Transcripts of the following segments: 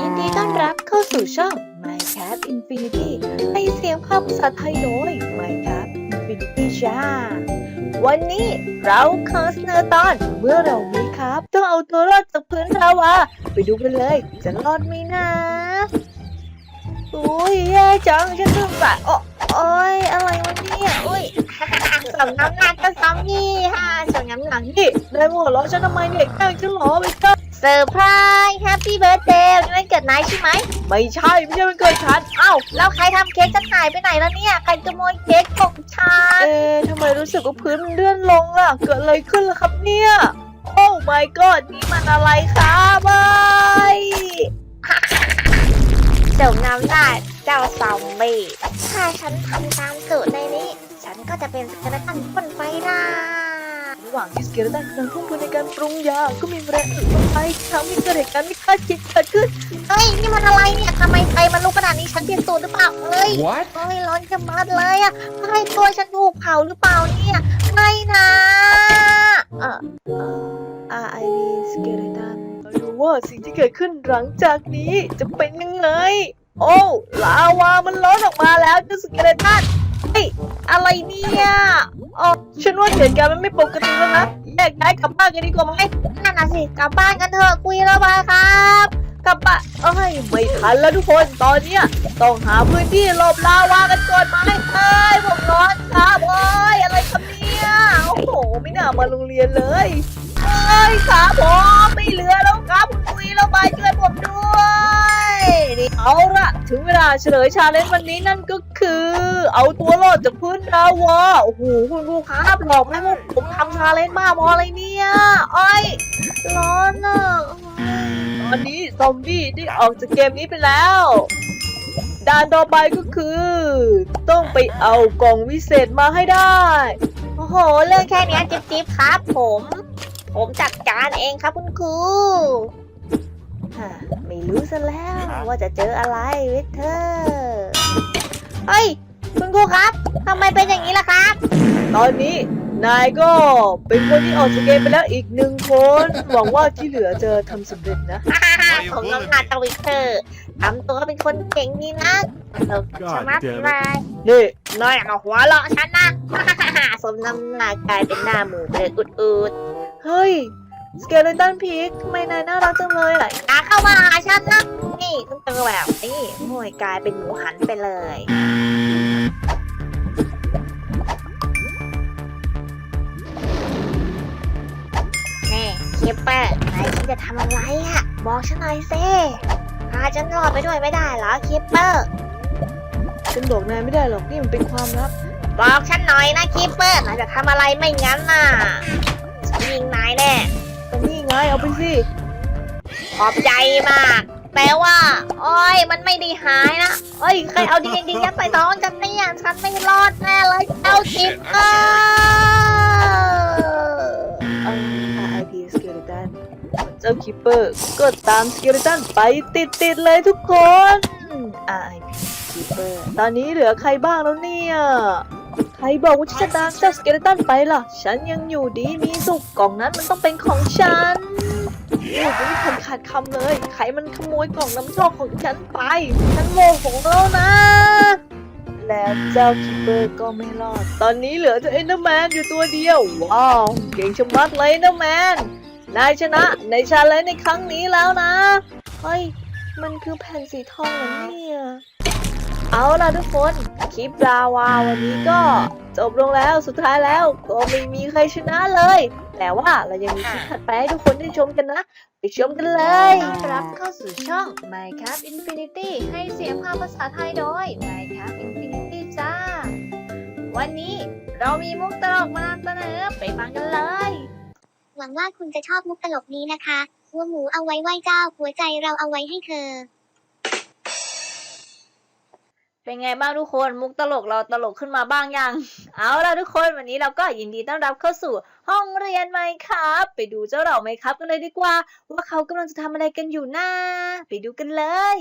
ยินดีต้อนรับเข้าสู่ช่อง Minecraft Infinity ให้เสียงภาคภาษาไทยโดย Minecraft Infinity จ้าวันนี้เราขอเสนอตอนเมื่อเรามีครับ ต้องเอาตัวรอดจากพื้นลาวาไปดูกันเลย จะรอดไหมนะอุ้ยแย่จังฉันเพิ่งสายโอ้อยอะไรวะเนี่ยอุ้ยสำน้ำหนักก็ซ้ำนี่ฮะสำน้ำหนักนี่ได้หมดแล้วฉันทำไมเนี่ยแกล้งฉันหรอไปก็ เซอร์ไพรส์แฮปปี้เบิร์ดเดย์วันเกิดนายใช่ไหม ไม่ใช่ไม่ใช่วันเกิดฉันเอ้าแล้วใครทำเค้กฉันหายไปไหนแล้วเนี่ย ใครขโมยเค้กของฉัน เอ๊ะทำไมรู้สึกว่าพื้นมันเลื่อนลงล่ะ เกิดอะไรขึ้นล่ะครับเนี่ย โอ้ my god นี่มันอะไรครับบายเสริมน้ำหนักเจ้าซอมบี้ถ้าฉันทำตามสูตรในนี้ ฉันก็จะเป็นสเกเลตันพ่นไฟได้ ระหว่างที่สเกเลตันกำลังทุ่มทุนในการปรุงยา ก็มีแรงอื่นลงไปทำให้เกิดเหตุการณ์ไม่คาดคิดเกิดขึ้น เฮ้ย นี่มันอะไรเนี่ยทำไมไฟมันลุกขนาดนี้ฉันเปลี่ยนสูตรหรือเปล่าเอ้ย What? เฮ้ยร้อนจะมัดเลยอะเฮ้ยตัวฉันถูกเผาหรือเปล่าเนี่ยไม่นะเออ R.I.P. Skeleton มาดูว่าสิ่งที่เกิดขึ้นหลังจากนี้จะเป็นยังไง โอ้ลาวามันล้นออกมาแล้วเจ้าสเกเลตันเฮ้ยอะไรเนี่ยอ๋อฉันว่าเหตุการณ์มันไม่ปกติแล้วนะแยกย้ายกลับบ้านกันดีกว่าไหมนั่นน่ะสิกลับบ้านกันเถอะคุยแล้วบายครับกลับบ้านเอ้ยไม่ทันแล้วทุกคนตอนเนี้ยต้องหาพื้นที่หลบลาวากันก่อนไหมเอ้ยผมร้อนครับโอ้ยอะไรครับเนี่ยโอ้โหไม่น่ามาโรงเรียนเลยเอ้ยขาผมไม่เหลือแล้วครับคุณคุย ละเฉลยชาเลนจ์วันนี้นั่นก็คือ เอาตัวรอดจากพื้นดาวาโอ้โหคุณครูครับหลอกให้พวกผมทำชาเลนจ์บ้าบออะไรเนี่ยอ้อยร้อนอะตอนนี้ซอมบี้ได้ออกจากเกมนี้ไปแล้วด่านต่อไปก็คือ ต้องไปเอากล่องวิเศษมาให้ได้ โอ้โห เรื่องแค่นี้จิ๊บจิ๊บครับผม ผมจัดการเองครับคุณครู ฮะไม่รู้ซะแล้วว่าจะเจออะไรวิเธอร์เฮ้ย คุณครูครับทำไมเป็นอย่างนี้ล่ะครับ ตอนนี้นายก็เป็นคนที่ออกจากเกมไปแล้วอีกหนึ่งคน หวังว่าที่เหลือจะทำสำเร็จนะผมน้ำหนักตวิกเตอร์ทำตัวเป็นคนเก่งนี่นะเออ God ชะมัด damn it เลยนี่น้อยเอาหัวเราะฉันนะสมน้ำหนักกลายเป็นหน้าหมูไปเลยอุดเฮ้ย สเกเลตันพีกทำไมนายน่ารักจังเลยอะๆอะเข้ามาหาฉันนะนี่ต้องเจอแบบนี้โวยกลายเป็นหมูหันไปเลยนี่คิปเปอร์นายคิดจะทำอะไรอะบอกฉันหน่อยสิพาฉันรอดไปด้วยไม่ได้เหรอคิปเปอร์ฉันบอกนายไม่ได้หรอกนี่มันเป็นความลับบอกฉันหน่อยนะคิปเปอร์นายจะทำอะไรไม่งั้นน่ะฉันยิงนายแน่แต่นี่ ไง เอาไปสิ ขอบใจมากแต่ว่าโอ้ยมันไม่ได้หายนะเอ้ยใครเอาดีดียัดใส่ท้องฉันเนี่ยฉันไม่รอดแน่เลยเจ้าคิปเปอร์เอา R.I.P. สเกเลตันเจ้าคิปเปอร์ก็ตามสเกเลตันไปติดๆเลยทุกคน R.I.P. คิปเปอร์ตอนนี้เหลือใครบ้างแล้วเนี่ย ใครบอกว่าฉันจะตามเจ้าสเกเลตันไปล่ะ ฉันยังอยู่ดีมีสุขกล่องนั้นมันต้องเป็นของฉันพูดยังไม่ทันขาดคำเลย ใครมันขโมยกล่องน้ำโชคของฉันไป ฉันโมโหแล้วนะ แล้วเจ้าคิปเปอร์ก็ไม่รอด ตอนนี้เหลือแต่เอ็นเดอร์แมนอยู่ตัวเดียว ว้าว เก่งชะมัดเลยเอ็นเดอร์แมน นายชนะในชาเลนจ์ในครั้งนี้แล้วนะ เฮ้ย มันคือแผ่นสีทองเหรอเนี่ย เอาล่ะทุกคน คลิปลาวาวันนี้ก็จบลงแล้วสุดท้ายแล้วก็ไม่มีใครชนะเลย แต่ว่าเรายังมีคลิปถัดไปให้ทุกคนได้ชมกันนะ ไปชมกันเลยต้อนรับเข้าสู่ช่อง Minecraft Infinity ให้เสียงภาคภาษาไทยโดย Minecraft Infinity จ้า วันนี้เรามีมุกตลกมานำเสนอไปฟังกันเลย หวังว่าคุณจะชอบมุกตลกนี้นะคะหัวหมูเอาไว้ไหว้เจ้า หัวใจเราเอาไว้ให้เธอ เป็นไงบ้างทุกคนมุกตลกเราตลกขึ้นมาบ้างยัง เอาล่ะทุกคนวันนี้เราก็ยินดีต้อนรับเข้าสู่ห้องเรียนไหมครับ ไปดูเจ้าเหล่าไหมครับกันเลยดีกว่า ว่าเขากำลังจะทำอะไรกันอยู่นะไปดูกันเลย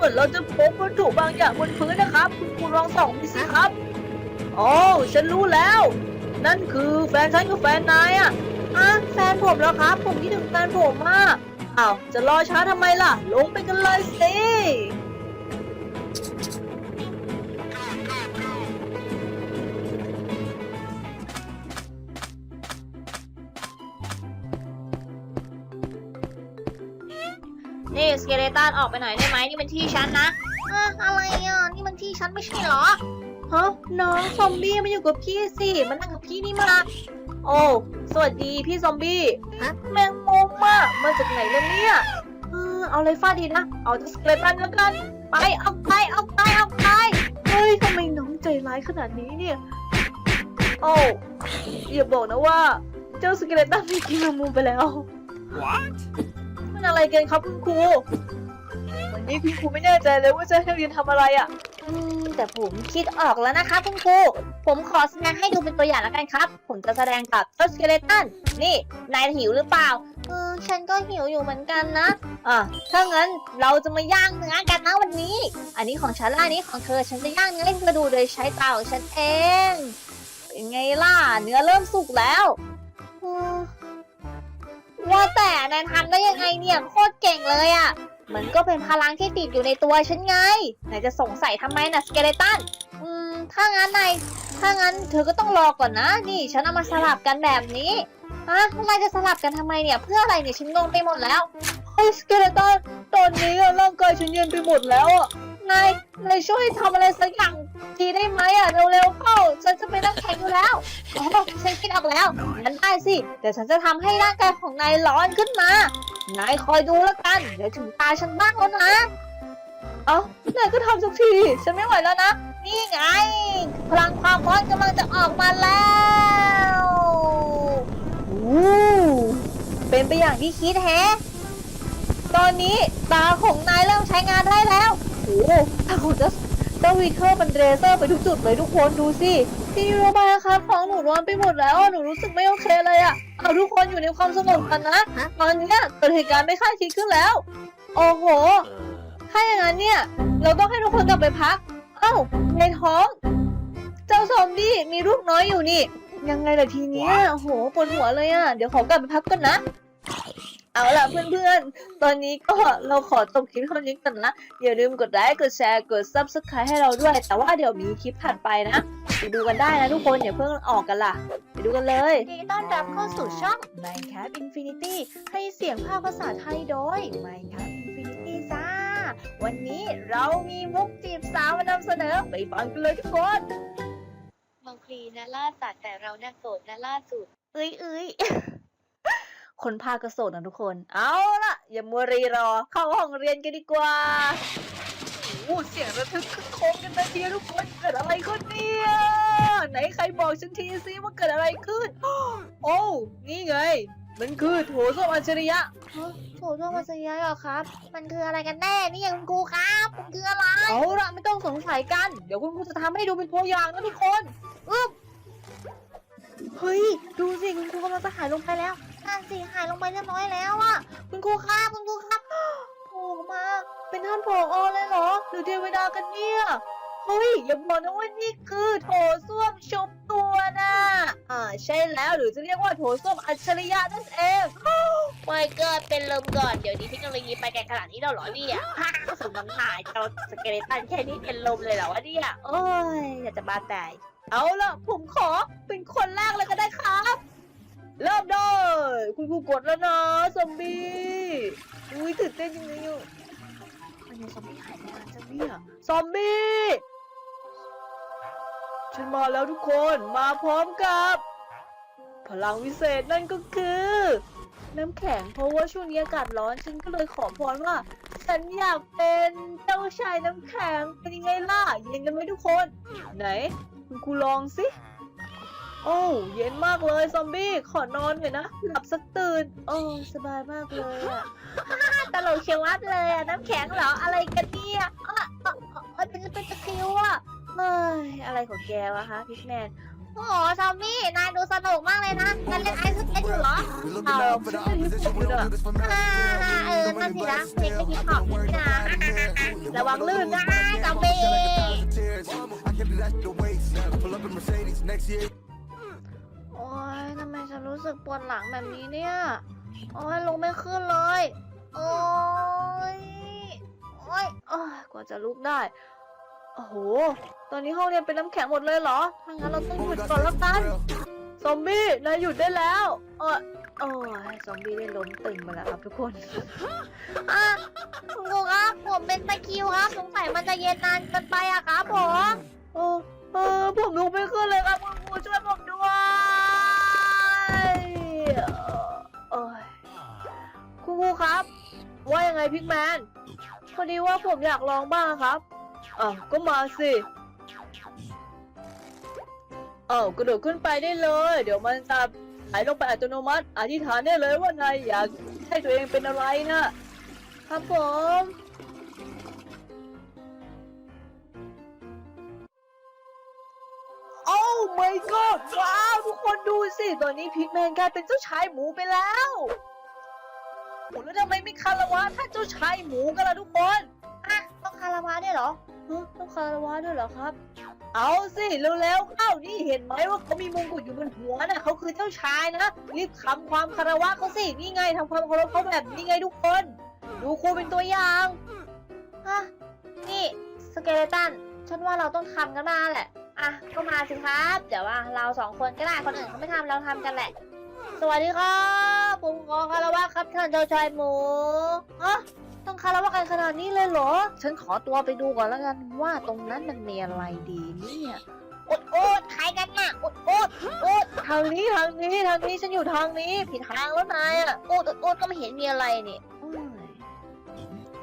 เหมือนเราจะพบวัตถุบางอย่างบนพื้นนะครับ คุณครูลองส่องดูสิครับอ๋อฉันรู้แล้ว นั่นคือแฟนฉันกับแฟนนายอะอะแฟนผมแล้วครับ ผมคิดถึงแฟนผมมากอ้าวจะรอช้าทำไมล่ะ ลงไปกันเลยสิ กเลตันออกไปหน่อยได้ไหมนี่มันที่ฉันนะอะอะไรอะนี่มันที่ฉันไม่ใช่เหรอฮะน้องซอมบี้มาอยู่กับพี่สิมานั่งกับพี่นี่มา โอ้สวัสดีพี่ซอมบี้ฮะแมงมุมอะมาจากไหนล่ะเนี่ยเออเอาอะไรฟาดดีนะเอาจะสเกเลตันแล้วกันไปเอาไปเอาไปเอาไปเฮ้ยทำไมน้องใจร้ายขนาดนี้เนี่ยโอ้อย่าบอกนะว่า เจ้าสเกเลตันมีกินแมงมุมไปแล้ว What? มันอะไรกันครับคุณครูวันนี้คุณครูไม่แน่ใจเลยว่าจะให้เรียนทำอะไรอะอืมแต่ผมคิดออกแล้วนะคะคุณครู ผมขอแสดงให้ดูเป็นตัวอย่างแล้วกันครับ ผมจะแสดงกับเจ้าสเกเลตัน นี่ นายหิวหรือเปล่า เออฉันก็หิวอยู่เหมือนกันนะ อะ ถ้างั้นเราจะมาย่างเนื้อกันนะวันนี้ อันนี้ของฉันล่ะอันนี้ของเธอ ฉันจะย่างเนื้อให้เธอดูโดยใช้เตาของฉันเอง เป็นไงล่ะ เนื้อเริ่มสุกแล้วอ ว่าแต่นายทำได้ยังไงเนี่ยโคตรเก่งเลยอะ่ะมันก็เป็นพลังที่ติดอยู่ในตัวฉันไงนายจะสงสัยทำไมนะสเกเลตันอืมถ้างั้นนายถ้างั้นเธอก็ต้องรอก่อนนะ นี่ฉันเอามาสลับกันแบบนี้ฮะนายจะสลับกันทำไมเนี่ย เพื่ออะไรเนี่ยฉันงงไปหมดแล้วเฮ้ยสเกเลตันตอนนี้อะร่างกายฉันเย็นไปหมดแล้วอะนายนายช่วยทำอะไรสักอย่างทีได้ไหมอะเร็วๆเข้าฉันจะไปนั่งแข่งอยู่แล้ว อ๋อฉันคิดออกแล้วงั้นได้สิเดี๋ยวฉันจะทำให้ร่างกายของนายร้อนขึ้นมา นายคอยดูแล้วกัน เดี๋ยวถึงตาฉันบ้างแล้วนะ เอ้านายก็ทำสักที ฉันไม่ไหวแล้วนะ นี่ไง พลังความร้อนกำลังจะออกมาแล้วอู้เป็นไปอย่างที่คิดแฮะ ตอนนี้ตาของนายเริ่มใช้งานได้แล้วโหถ้าของเจ้า เจ้าวีเทอร์มันเรเซอร์ไปทุกจุดเลยทุกคนดูสิพี่รู้ไหมครับของหนูร้อนไปหมดแล้วอะหนูรู้สึกไม่โอเคเลยอะเอาทุกคนอยู่ในความสงบกันนะตอนเนี้ยเกิดเหตุการณ์ไม่คาดคิดขึ้นแล้ว โอ้โห ถ้าอย่างนั้นเนี่ย เราต้องให้ทุกคนกลับไปพัก เอ้าในท้อง เจ้าซอมบี้มีลูกน้อยอยู่นี่ ยังไงล่ะทีเนี้ยโอ้โหปวดหัวเลยอะเดี๋ยวขอกลับไปพักก่อนนะ เอาล่ะเพื่อนๆ ตอนนี้ก็เราขอจบคลิปเท่านี้กันนะ อย่าลืมกดไลค์ กดแชร์ กด subscribe ให้เราด้วย แต่ว่าเดี๋ยวมีคลิปถัดไปนะไปดูกันได้นะทุกคนอย่าเพิ่งออกกันล่ะ ไปดูกันเลย ยินดีต้อนรับเข้าสู่ช่อง Minecraft Infinity ให้เสียงภาคภาษาไทยโดย Minecraft Infinity จ้า วันนี้เรามีมุกจีบสาวมานำเสนอไปฟังกันเลยทุกคน บางพลีนะล่าสัตว์แต่เราน่ะโสดนะล่าสุด เอ้ยเอ้ย คนพากระโสดนะทุกคน เอาล่ะอย่ามัวรีรอ เข้าห้องเรียนกันดีกว่าโอ้โหเสียงระทึกคึกโครมกันนะทีทุกคนเกิดอะไรขึ้นเนี่ยไหนใครบอกฉันทีซิว่าเกิดอะไรขึ้น โอ้นี่ไง มันคือโถส้วมอัจฉริยะโถส้วมมัสยะเหรอครับ มันคืออะไรกันแน่นี่ยังคุณครูครับมันคืออะไรเอาล่ะไม่ต้องสงสัยกัน เดี๋ยวคุณครูจะทำให้ดูเป็นตัวอย่างนะทุกคนอึ๊บเฮ้ยดูสิคุณครูกำลังจะหายลงไปแล้วนั่น สิหายลงไปเรียบร้อยแล้วอะคุณครูครับคุณครูครับโผล่มาเป็นท่านผอเลยเหรอ หรือเทวดากันเนี่ยเฮ้ยอย่าบอกนะว่านี่คือโถส้วมชุบตัวนะอ่าใช่แล้วหรือจะเรียกว่าโถส้วมอัจฉริยะนั่นเองไม่เกิดเป็นลมก่อนเดี๋ยวนี้เทคโนโลยีไปไกลขนาดนี้แล้วเหรอพี่อะสมน้ำหายเจ้าสเกเลตันแค่นี้เป็นลมเลยเหรอวะเนี่ยโอ้ยอยากจะบ้าตายเอาล่ะผมขอเป็นคนแรกเลยก็ได้ครับ เริ่มได้ คุณครูกดแล้วนะซอมบี้อุ้ยตื่นเต้นจังเลยอะอันนี้ซอมบี้หายไปนานจังเนี่ยซอมบี้ฉันมาแล้วทุกคนมาพร้อมกับ พลังวิเศษนั่นก็คือ น้ำแข็งเพราะว่าช่วงนี้อากาศร้อนฉันก็เลยขอพรว่า ฉันอยากเป็นเจ้าชายน้ำแข็งเป็นยังไงล่ะเย็นกันไหมทุกคน ไหน คุณครูลองสิ โอ้เย็นมากเลยซอมบี้ขอนอนหน่อยนะ หลับสักตื่น โอ้สบายมากเลยตลกเชียววัดเลยน้ำแข็งเหรออะไรกันเนี่ยอะอะอะเป็นเป็นตะคิวอะเฮ้ยอะไรของแกวะคะพิกแมนโอ้โหซอมบี้นายดูสนุกมากเลยนะงั้นเล่นไอซ์สเก็ตอยู่เหรอเอาฉันเป็นฮิปโปอยู่อะอ่าเออนั่นสินะเพลงก็ฮิปฮอปนี่นะระวังลื่นนะจำเบ้ โอ๊ยทำไมฉันรู้สึกปวดหลังแบบนี้เนี่ย โอ๊ยลงไม่ขึ้นเลย โอ๊ยโอ๊ยโอ๊ยกว่าจะลุกได้ โอ้โห ตอนนี้ห้องเรียนเป็นน้ำแข็งหมดเลยเหรอ ถ้างั้นเราต้องหยุดก่อนแล้วกัน ซอมบี้นายหยุดได้แล้ว เออโอ้ยซอมบี้ได้ล้มตึงไปแล้วครับทุกคนอะคุณครูครับผมเป็นตะคริวครับสงสัยมันจะเย็นนานเกินไปอะครับผมเออเออผมลุกไม่ขึ้นเลยครับคุณครูช่วยผมด้วย เออคุณครูครับ ว่ายังไงพิกแมนพอดีว่าผมอยากลองบ้างครับอะก็มาสิเอ้ากระโดดขึ้นไปได้เลย เดี๋ยวมันจะไหลลงไปอัตโนมัติ อธิษฐานได้เลยว่านายอยากให้ตัวเองเป็นอะไรนะ ครับผม my god ว้าว ทุกคนดูสิ ตอนนี้พิกแมนกลายเป็นเจ้าชายหมูไปแล้วโอ้แล้วทำไมไม่คารวะถ้าเจ้าชายหมูกันล่ะทุกคนอะต้องคาราวะด้วยเหรอฮะต้องคารวะด้วยเหรอครับ เอาสิเร็วๆเข้านี่เห็นไหมว่าเขามีมงกุฎอยู่บนหัวนะเขาคือเจ้าชายนะรีบทำความคารวะเขาสินี่ไงทำความเคารพเขาแบบนี้ไงทุกคน ดูครูเป็นตัวอย่างฮะนี่สเกเลตันฉันว่าเราต้องทำกันมาแหละ อะก็มาสิครับ เดี๋ยวว่าเราสองคนก็ได้คนอื่นเขาไม่ทำเราทำกันแหละ สวัสดีครับผมขอคารวะครับท่านเจ้าชายหมูฮะต้องคารวะกันขนาดนี้เลยเหรอ ฉันขอตัวไปดูก่อนแล้วกันว่าตรงนั้นมันมีอะไรดีเนี่ยอุดอุดใครกันน่ะอุดอุดอุดทางนี้ทางนี้ทางนี้ฉันอยู่ทางนี้ ผิดทางแล้วนายอะอุดอุดอุดก็ไม่เห็นมีอะไรนี่โ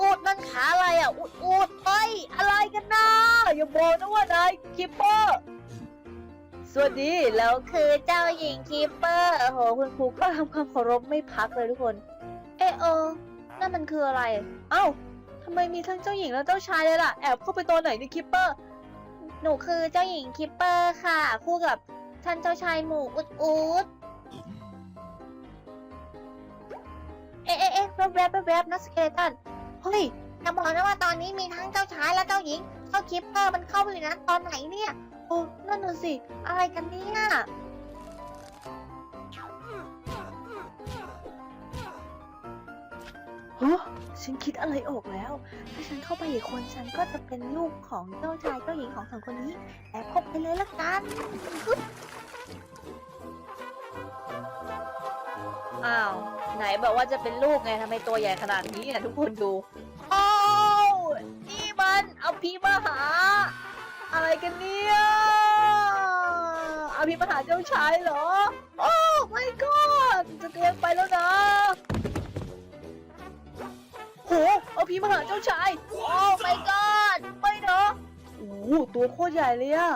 อ้ยอุดนั่นขาอะไรอะอุดอุดเฮ้ยอะไรกันนะอย่าบอกนะว่านายคิปเปอร์สวัสดีแล้วคือเจ้าหญิงคีเปอร์โอ้โหคุณครูก็ทำความเคารพไม่พักเลยทุกคน เอะเออนั่นมันคืออะไร เอ้าทำไมมีทั้งเจ้าหญิงและเจ้าชายเลยล่ะแอบเข้าไปตอนไหนในคิปเปอร์หนูคือเจ้าหญิงคิปเปอร์ค่ะ คู่กับท่านเจ้าชายหมูอุดอุดเอ๊ะเอ๊ะเอ๊ะแวบแวบแวบแวบนะสเกเลตัน เฮ้ยจะบอกนะว่าตอนนี้มีทั้งเจ้าชายและเจ้าหญิง เจ้าคิปเปอร์มันเข้าไปอยู่ในนั้นตอนไหนเนี่ยโอ้นั่นน่ะสิ อะไรกันเนี่ยฮะฉันคิดอะไรออกแล้ว ถ้าฉันเข้าไปอีกคนฉันก็จะเป็นลูกของเจ้าชายเจ้าหญิงของสองคนนี้แอบเข้าไปเลยละกันอ้าว ไหนบอกว่าจะเป็นลูกไงทำไมตัวใหญ่ขนาดนี้อะทุกคนดูโอ้วนี่มันเอภิมหา อะไรกันเนี่ยเอภิมหาเจ้าชายเหรอ โอ้ my god จะเกินไปแล้วนะโหเอภิมหาเจ้าชาย โอ้ my god ไม่เนาะโอ้ตัวโคตรใหญ่เลยอะ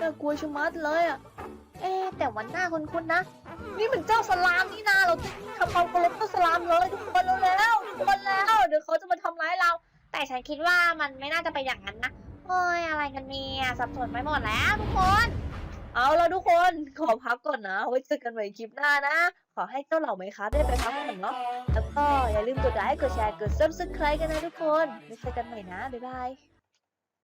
น่ากลัวชะมัดเลยอะ แต่วันหน้าคุ้นๆนะ นี่มันเจ้าสลามนี่นาเราต้องทำความเคารพเจ้าสลามเลยทุกคนแล้วทุกคนแล้ว เดี๋ยวเขาจะมาทำร้ายเรา แต่ฉันคิดว่ามันไม่น่าจะเป็นอย่างนั้นนะเฮ้ยอะไรกันเนี่ยสับสนไปหมดแล้วทุกคน เอาแล้วทุกคนขอพักก่อนนะไว้เจอกันใหม่คลิปหน้านะ ขอให้เจ้าเหล่าไหมคะได้ไปพักผ่อนเนาะแล้วก็อย่าลืมกดไลค์กดแชร์กด subscribe กันนะทุกคนไว้เจอกันใหม่นะบ๊ายบาย